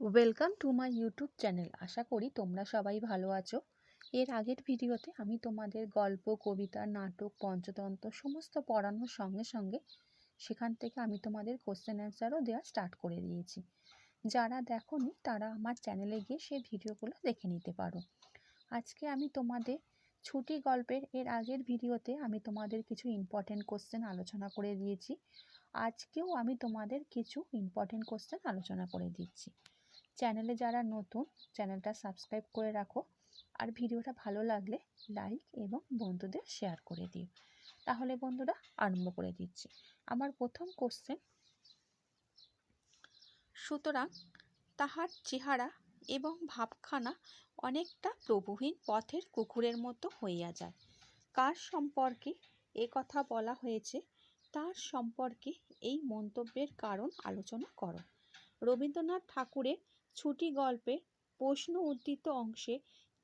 Welcome to my YouTube channel আশা করি তোমরা সবাই ভালো আছো। এর আগের ভিডিওতে আমি তোমাদের গল্প, কবিতা, নাটক, পঞ্চতন্ত্র সমস্ত পড়ানোর সঙ্গে সঙ্গে সেখান থেকে আমি তোমাদের কোশ্চেন অ্যান্সারও দেওয়া স্টার্ট করে দিয়েছি। যারা দেখোনি তারা আমার চ্যানেলে গিয়ে সেই ভিডিওগুলো দেখে নিতে পারো। আজকে আমি তোমাদের ছুটি গল্পের এর আগের ভিডিওতে আমি তোমাদের কিছু ইম্পর্টেন্ট কোশ্চেন আলোচনা করে দিয়েছি। আজকেও আমি তোমাদের কিছু ইম্পর্টেন্ট কোশ্চেন আলোচনা করে দিচ্ছি। চ্যানেলে যারা নতুন, চ্যানেলটা সাবস্ক্রাইব করে রাখো। আর ভিডিওটা ভালো লাগলে লাইক এবং বন্ধুদের শেয়ার করে দিও। তাহলে বন্ধুরা আরম্ভ করে দিচ্ছি। আমার প্রথম কোশ্চেন সুতরাং তাহার চেহারা এবং ভাবখানা অনেকটা প্রভুহীন পথের কুকুরের মতো হইয়া যায়। কার সম্পর্কে এ কথা বলা হয়েছে, তার সম্পর্কে এই মন্তব্যের কারণ আলোচনা করো। রবীন্দ্রনাথ ঠাকুরের ছুটি গল্পে প্রশ্ন উদ্ধৃত অংশে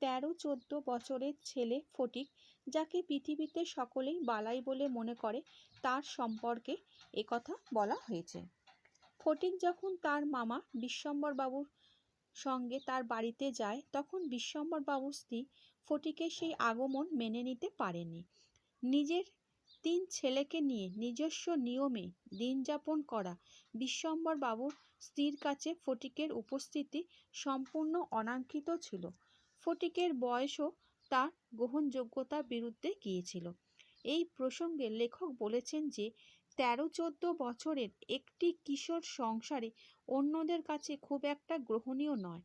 তেরো চোদ্দ বছরের ছেলে ফটিক, যাকে পৃথিবীতে সকলেই বালাই বলে মনে করে, তার সম্পর্কে একথা বলা হয়েছে। ফটিক যখন তার মামা বিশ্বম্বরবাবুর সঙ্গে তার বাড়িতে যায়, তখন বিশ্বম্বরবাবুর স্ত্রী ফটিকের সেই আগমন মেনে নিতে পারেনি। নিজের তিন ছেলেকে নিয়ে নিজস্ব নিয়মে দিন যাপন করা বিশ্বম্বর বাবুর স্ত্রীর কাছে ফটিকের উপস্থিতি সম্পূর্ণ অনাঙ্কিত ছিল। ফটিকের বয়সও তার গ্রহণযোগ্যতার বিরুদ্ধে গিয়েছিল। এই প্রসঙ্গে লেখক বলেছেন যে তেরো চোদ্দ বছরের একটি কিশোর সংসারে অন্যদের কাছে খুব একটা গ্রহণীয় নয়।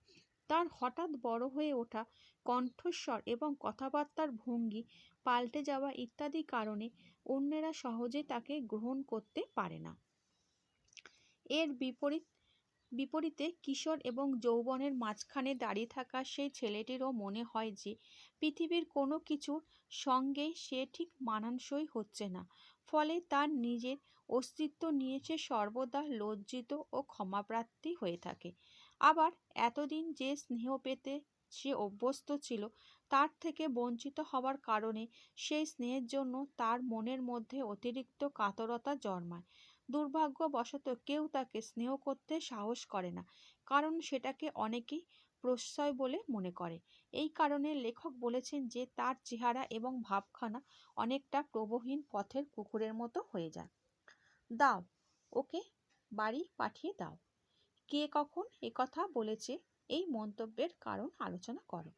তার হঠাৎ বড় হয়ে ওঠা কণ্ঠস্বর এবং কথাবার্তার ভঙ্গি, পাল্টে যাওয়া ইত্যাদি কারণে অন্যেরা সহজে তাকে গ্রহণ করতে পারে না। এর বিপরীত বিপরীতে কিশোর এবং যৌবনের মাঝখানে দাঁড়িয়ে থাকা সেই ছেলেটিরও মনে হয় যে পৃথিবীর কোনো কিছুর সঙ্গে সে ঠিক মানানসই হচ্ছে না। ফলে তার নিজের অস্তিত্ব নিয়ে সে সর্বদা লজ্জিত ও ক্ষমাপ্রার্থী হয়ে থাকে। আবার এতদিন যে স্নেহ পেতে সে অভ্যস্ত ছিল, তার থেকে বঞ্চিত হওয়ার কারণে সেই স্নেহের জন্য তার মনের মধ্যে অতিরিক্ত কাতরতা জন্মায়। দুর্ভাগ্যবশত কেউ তাকে স্নেহ করতে সাহস করে না, কারণ সেটাকে অনেকেই প্রশ্রয় বলে মনে করে। এই কারণে লেখক বলেছেন যে, তার চেহারা এবং ভাবখানা অনেকটা প্রবহীন পথের কুকুরের মতো হয়ে যায়। দাও, ওকে বাড়ি পাঠিয়ে দাও। কে কখন একথা বলেছে এই মন্তব্যের কারণ আলোচনা করো।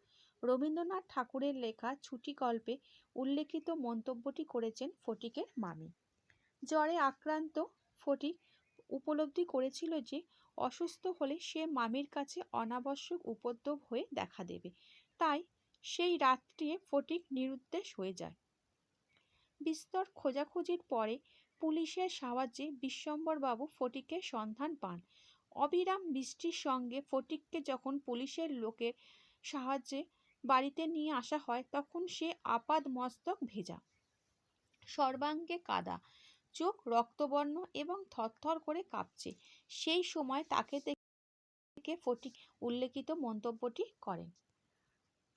রবীন্দ্রনাথ ঠাকুরের লেখা ছুটি গল্পে উল্লেখিত মন্তব্যটি করেছেন ফটিকের মামি। জ্বরে আক্রান্ত ফটিক উপলব্ধি করেছিল যে, অসুস্থ হলে সে মামির কাছে অনাবশ্যক উপদ্রব হয়ে দেখা দেবে। তাই সেই রাত্রে ফটিক নিরুদ্দেশ হয়ে যায়। বিস্তর খোঁজাখুঁজির পরে পুলিশের সাহায্যে বিশ্বম্বরবাবু ফটিকের সন্ধান পান। অবিরাম বৃষ্টির সঙ্গে ফটিককে যখন পুলিশের লোকের সাহায্যে বাড়িতে নিয়ে আসা হয়, তখন সে আপাদ মস্তক ভেজা, সর্বাঙ্গে কাদা চোখ রক্তবর্ণ এবং থরথর করে কাঁপছে। সেই সময় তাকে থেকে ফটিক উল্লেখিত মন্তব্যটি করেন।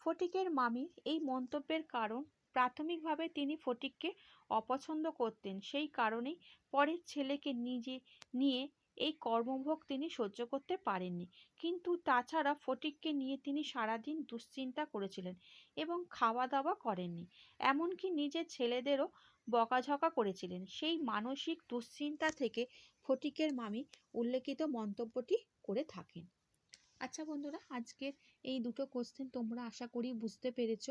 ফটিকের মামি এই মন্তব্যের কারণ প্রাথমিকভাবে তিনি ফটিককে অপছন্দ করতেন। সেই কারণেই পরের ছেলেকে নিজে নিয়ে এই কর্মভোগ তিনি সহ্য করতে পারেননি। কিন্তু তাছাড়া ফটিককে নিয়ে তিনি সারাদিন দুশ্চিন্তা করেছিলেন এবং খাওয়া দাওয়া করেননি। এমনকি নিজের ছেলেদেরও বকাঝকা করেছিলেন। সেই মানসিক দুশ্চিন্তা থেকে ফটিকের মামি উল্লেখিত মন্তব্যটি করে থাকেন। আচ্ছা বন্ধুরা, আজকের এই দুটো কোশ্চেন তোমরা আশা করি বুঝতে পেরেছ।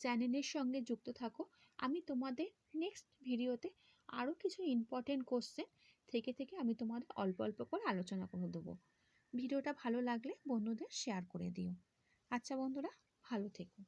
চ্যানেলের সঙ্গে যুক্ত থাকো। আমি তোমাদের নেক্সট ভিডিওতে আরও কিছু ইম্পর্টেন্ট কোশ্চেন থেকে থেকে আমি তোমাদের অল্প অল্প করে আলোচনা করে দেবো। ভিডিওটা ভালো লাগলে বন্ধুদের শেয়ার করে দিও। আচ্ছা বন্ধুরা, ভালো থেকো।